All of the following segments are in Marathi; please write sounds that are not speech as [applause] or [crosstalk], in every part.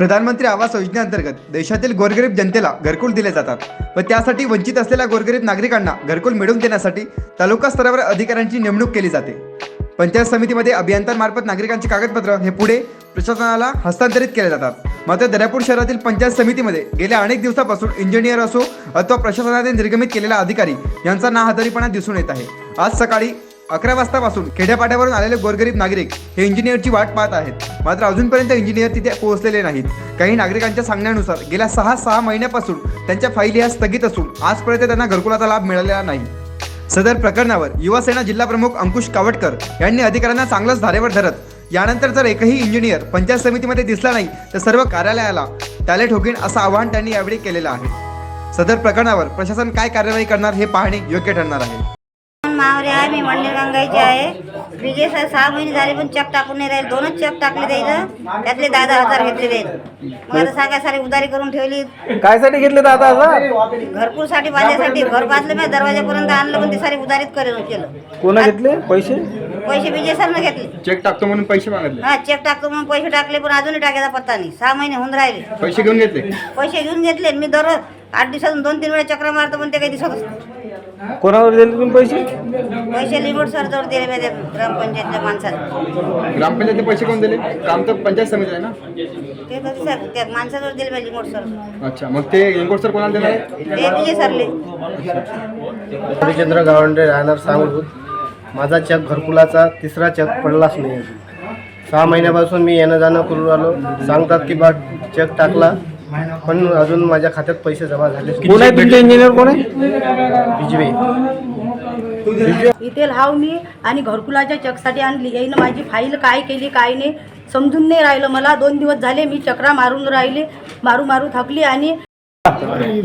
प्रधानमंत्री आवास योजनेअंतर्गत देशातील गोरगरीब जनतेला घरकुल दिले जातात व त्यासाठी वंचित असलेल्या गोरगरीब नागरिकांना घरकुल मिळवून देण्यासाठी तालुका स्तरावर अधिकाऱ्यांची नेमणूक केली जाते. पंचायत समितीमध्ये अभियंत्यांमार्फत नागरिकांची कागदपत्र हे पुढे प्रशासनाला हस्तांतरित केले जातात. मात्र दर्यापूर शहरातील पंचायत समितीमध्ये गेल्या अनेक दिवसापासून इंजिनियर असो अथवा प्रशासनाने निर्गमित केलेला अधिकारी यांचा नाहदरीपणा दिसून येत आहे. आज सकाळी अकरा वाजतापासून खेड्यापाड्यावरून आलेले गोरगरीब नागरिक हे इंजिनियरची वाट पाहत आहेत. मात्र अजूनपर्यंत इंजिनियर तिथे पोहोचलेले नाहीत. काही नागरिकांच्या सांगण्यानुसार गेल्या सहा सहा महिन्यापासून त्यांच्या फाईली ह्या स्थगित असून आजपर्यंत त्यांना घरकुलाचा लाभ मिळालेला नाही. सदर प्रकरणावर युवासेना जिल्हा प्रमुख अंकुश कावटकर यांनी अधिकाऱ्यांना चांगलंच धारेवर धरत यानंतर जर एकही इंजिनियर पंचायत समितीमध्ये दिसला नाही तर सर्व कार्यालयाला त्याले ठोकीन असं आवाहन त्यांनी यावेळी केलेलं आहे. सदर प्रकरणावर प्रशासन काय कार्यवाही करणार हे पाहणे योग्य ठरणार आहे. मावरे आहे मी मंडल गंगाईची आहे. विजय सर सहा महिने झाले पण चेक टाकून नाही राहील. दोनच चेक टाकले द्यायचं त्यातले दहा दहा हजार घेतले जाईल मग आता सांगा सारी उधारी करून ठेवली. कायसाठी घेतले दादा आता घरकुलसाठी बांधण्यासाठी घर बांधलं मी दरवाजापर्यंत आणलं पण ते सारी उधारीत करेल केलं. कोणा घेतले? पैसे? पैसे विजय सरनं घेतले. चेक टाकतो म्हणून पैसे मागितले. हा चेक टाकतो म्हणून पैसे टाकले पण अजूनही टाकायचा पत्ता नाही. सहा महिने होऊन राहिले. पैसे घेऊन घेतले? पैसे घेऊन घेतले मी दररोज आठ दिवसातून दोन तीन वेळा चक्र मारतो पण ते काही दिसतच नाही. कोणावर दिले तुम्ही पैसे? पैसे लिमिट सर जवळ दिले मी ग्रामपंचायतच्या माणसाला. ग्रामपंचायतचे पैसे कोण दिले? काम तर पंचायत समिती आहे ना? ते तर सर त्या माणसाजवळ दिले मी लिमिट सर अच्छा मग ते इंकोट सर कोणाला देणार? ते विजय सरले. हरिचंद्र गावंडे राहणार सांगून. माझा चेक घरकुलाचा तिसरा चेक पडलाच नाही. सहा महिन्यापासून मी येणं जाणं करून राहिलो सांगतात की बा चेक टाकला. पण अजून माझ्या खात्यात पैसे जमा झाले. कोण आहे तुमचे इंजिनियर कोण आहे? बिजवे इथे लाव मी आणि घरकुलाच्या चेकसाठी आणली. याईनं माझी फाईल काय केली काय नाही समजून नाही राहिलं मला. दोन दिवस झाले मी चक्रा मारून राहिले मारू मारू थकली आणि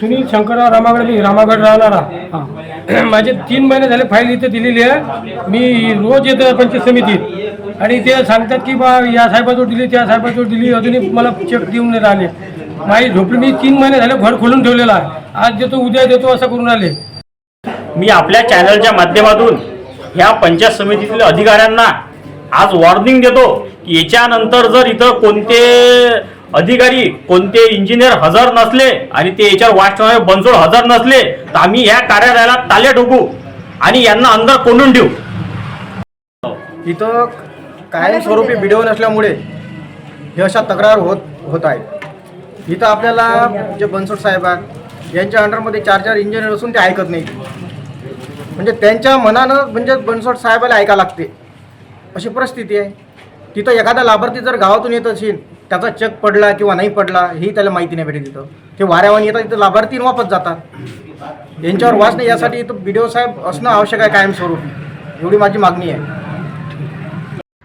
सुनील शंकरराव रामागड मी रामागड राहणारा. [clears throat] माझे तीन महिने झाले फाईल इथे दिलेली आहे. मी रोज येतो पंचायत समितीत. आणि ते सांगतात की बा या साहेबाजवळ दिली त्या साहेबाजवळ दिली. अजूनही मला चेक देऊन नाही राहिले. माझी झोपडी मी तीन महिने झाले घर खोलून ठेवलेलं आहे. आज देतो उद्या देतो असं करून राहिले. मी आपल्या चॅनलच्या माध्यमातून ह्या पंचायत समितीतील अधिकाऱ्यांना आज वॉर्निंग देतो की याच्यानंतर जर इथं कोणते अधिकारी कोणते इंजिनियर हजर नसले आणि ते याच्यावर वाचणारे बनसोड हजर नसले तर आम्ही ह्या कार्यालयाला ताले ठोकू आणि यांना अंदर कोंडून ठेवू इथं कायमस्वरूपी व्हिडिओ नसल्यामुळे हे अशा तक्रार होत होत आहेत. इथं आपल्याला जे बनसोड साहेब आहेत यांच्या अंडरमध्ये चार चार इंजिनियर असून ते ऐकत नाही म्हणजे त्यांच्या मनानं म्हणजे बनसोड साहेबाला ऐका लागते. अशी परिस्थिती आहे. तिथं एखादा लाभार्थी जर गावातून येत असेल त्याचा चेक पडला किंवा नाही पडला ही त्याला माहिती नाही भेटेल तिथं. ते वाऱ्यावानी येतात तिथं लाभार्थी वापस जातात. यांच्यावर वाच नाही यासाठी इथं बी डी ओ साहेब असणं आवश्यक आहे कायमस्वरूपी. एवढी माझी मागणी आहे.